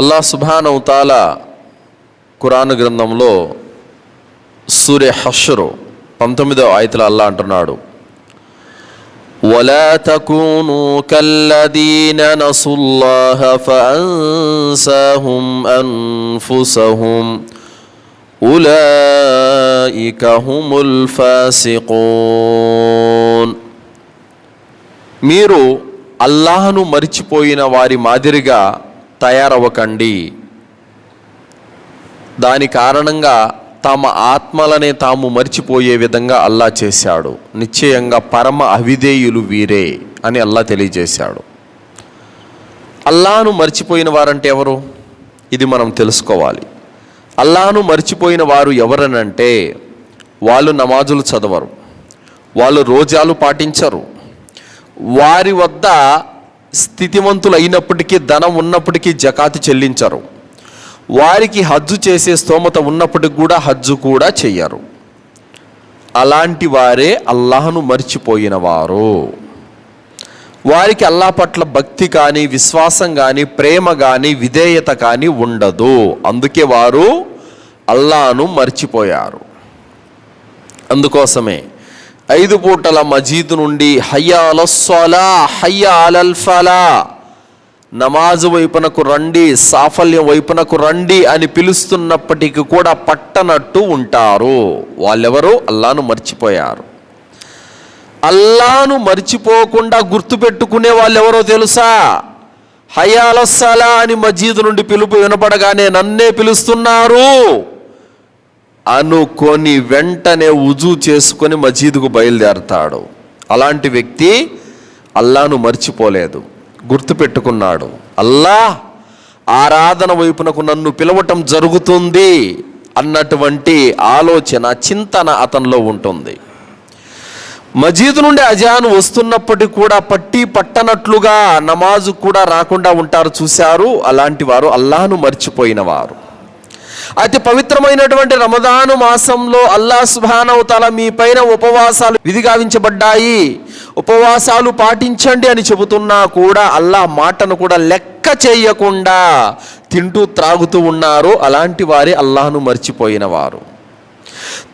అల్లా సుభానవుతాల ఖురాన్ గ్రంథంలో సూర్య హషరు పంతొమ్మిదో ఆయతలు అల్లా అంటున్నాడు ولا تكونوا كالذين نسوا الله فأنساهم أنفسهم أولئك هم الفاسقون మీరు అల్లాహను మరిచిపోయిన వారి మాదిరిగా తయారవ్వకండి. దాని కారణంగా తమ ఆత్మలనే తాము మర్చిపోయే విధంగా అల్లా చేశాడు. నిశ్చయంగా పరమ అవిధేయులు వీరే అని అల్లా తెలియజేశాడు. అల్లాను మర్చిపోయిన వారంటే ఎవరు? ఇది మనం తెలుసుకోవాలి. అల్లాను మర్చిపోయిన వారు ఎవరనంటే వాళ్ళు నమాజులు చదవరు. వాళ్ళు రోజాలు పాటించరు. వారి వద్ద స్థితివంతులు అయినప్పటికీ ధనం ఉన్నప్పటికీ జకాతు చెల్లించరు. వారికి హజ్జు చేసే స్తోమత ఉన్నప్పటికి కూడా హజ్జు కూడా చెయ్యరు. అలాంటి వారే అల్లాహను మర్చిపోయిన వారు. వారికి అల్లా పట్ల భక్తి కానీ విశ్వాసం కానీ ప్రేమ కానీ విధేయత కానీ ఉండదు. అందుకే వారు అల్లాను మర్చిపోయారు. అందుకోసమే ఐదు పూటల మజీద్ నుండి హయ్యా అలస్సలా హయ్యా నమాజు వైపునకు రండి సాఫల్యం వైపునకు రండి అని పిలుస్తున్నప్పటికీ కూడా పట్టనట్టు ఉంటారు. వాళ్ళెవరో? అల్లాను మర్చిపోయారు. అల్లాను మర్చిపోకుండా గుర్తుపెట్టుకునే వాళ్ళెవరో తెలుసా? హయాలస్సలా అని మజీద్ నుండి పిలుపు వినపడగానే నన్నే పిలుస్తున్నారు. అనుకొని వెంటనే ఉజు చేసుకొని మజీదుకు బయలుదేరతాడు. అలాంటి వ్యక్తి అల్లాను మర్చిపోలేదు. గుర్తుపెట్టుకున్నాడు. అల్లా ఆరాధన వైపునకు నన్ను పిలవటం జరుగుతుంది అన్నటువంటి ఆలోచన చింతన అతనిలో ఉంటుంది. మజీద్ నుండి అజాన్ వస్తున్నప్పటికీ కూడా పట్టి పట్టనట్లుగా నమాజు కూడా రాకుండా ఉంటారు చూశారు. అలాంటి వారు అల్లాను మర్చిపోయిన వారు. అతి పవిత్రమైనటువంటి రమదాను మాసంలో అల్లా సుభానవతాల మీ పైన ఉపవాసాలు విధిగావించబడ్డాయి. ఉపవాసాలు పాటించండి అని చెబుతున్నా కూడా అల్లా మాటను కూడా లెక్క చేయకుండా తింటూ త్రాగుతూ ఉన్నారు. అలాంటి వారే అల్లాహను మర్చిపోయిన వారు.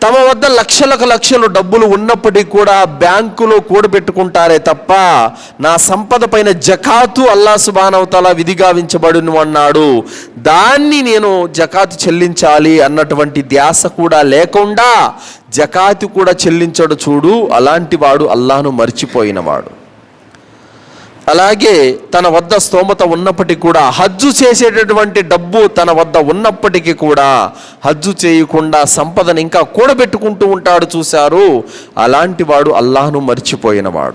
తమ వద్ద లక్షలకు లక్షలు డబ్బులు ఉన్నప్పటికీ కూడా బ్యాంకులో కూడబెట్టుకుంటారే తప్ప నా సంపద పైన జకాతు అల్లా సుబానవతల విధిగావించబడును అన్నాడు. దాన్ని నేను జకాతు చెల్లించాలి అన్నటువంటి ధ్యాస కూడా లేకుండా జకాతు కూడా చెల్లించడు చూడు. అలాంటి వాడు అల్లాను మర్చిపోయినవాడు అలాగే తన వద్ద స్తోమత ఉన్నప్పటికీ కూడా హజ్జు చేసేటటువంటి డబ్బు తన వద్ద ఉన్నప్పటికీ కూడా హజ్జు చేయకుండా సంపదను ఇంకా కూడబెట్టుకుంటూ ఉంటాడు చూశారు. అలాంటి వాడు అల్లాహను మర్చిపోయినవాడు